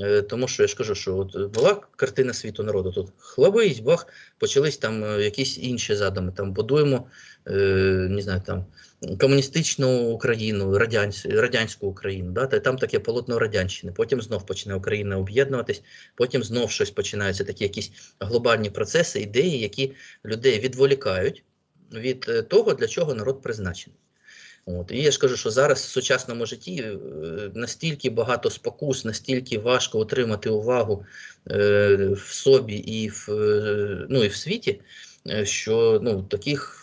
Е, Тому що я ж кажу, що от була картина світу народу тут хлабись, бах, почались там е, якісь інші задуми. Там будуємо е, не знаю, там комуністичну Україну, радянсь, радянську Україну. Да? Та там таке полотно радянщини. Потім знов почне Україна об'єднуватись, потім знов щось починаються такі якісь глобальні процеси, ідеї, які людей відволікають від е, того, для чого народ призначений. От. І я ж кажу, що зараз в сучасному житті е, настільки багато спокус, настільки важко отримати увагу е, в собі і в, е, ну, і в світі, що ну, таких.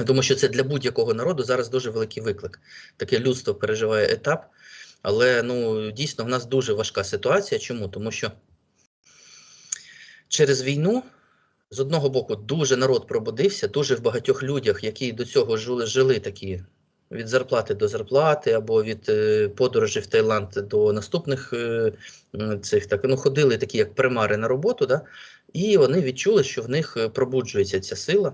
Думаю, що це для будь-якого народу зараз дуже великий виклик. Таке людство переживає етап, але ну, дійсно в нас дуже важка ситуація. Чому? Тому що через війну з одного боку дуже народ пробудився, дуже в багатьох людях, які до цього жили, жили такі від зарплати до зарплати, або від е, подорожі в Таїланд до наступних е, цих так ну ходили такі як примари на роботу, да, і вони відчули, що в них е, пробуджується ця сила,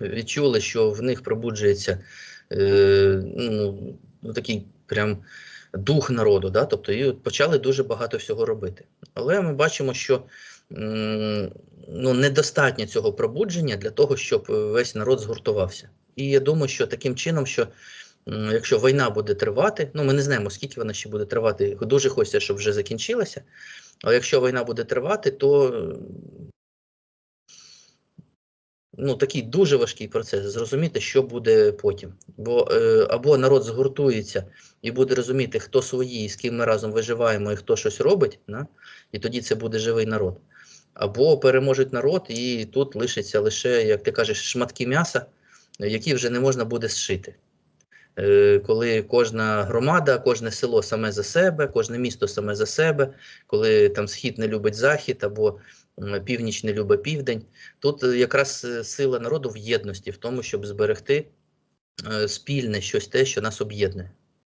відчули, що в них пробуджується е, ну, ну, такий прям дух народу, да, тобто і почали дуже багато всього робити. Але ми бачимо, що ну, недостатньо цього пробудження для того, щоб весь народ згуртувався. І я думаю, що таким чином, що якщо війна буде тривати, ну ми не знаємо, скільки вона ще буде тривати. Дуже хочеться, щоб вже закінчилася. Але якщо війна буде тривати, то ну, такий дуже важкий процес зрозуміти, що буде потім. Бо е, або народ згуртується і буде розуміти, хто свої, з ким ми разом виживаємо, і хто щось робить, да? і тоді це буде живий народ. Або переможуть народ, і тут лишиться лише, як ти кажеш, шматки м'яса, які вже не можна буде зшити. Е, Коли кожна громада, кожне село саме за себе, кожне місто саме за себе, коли там схід не любить захід або північ не любить південь, тут е, якраз е, сила народу в єдності, в тому, щоб зберегти спільне щось те, що нас об'єднує.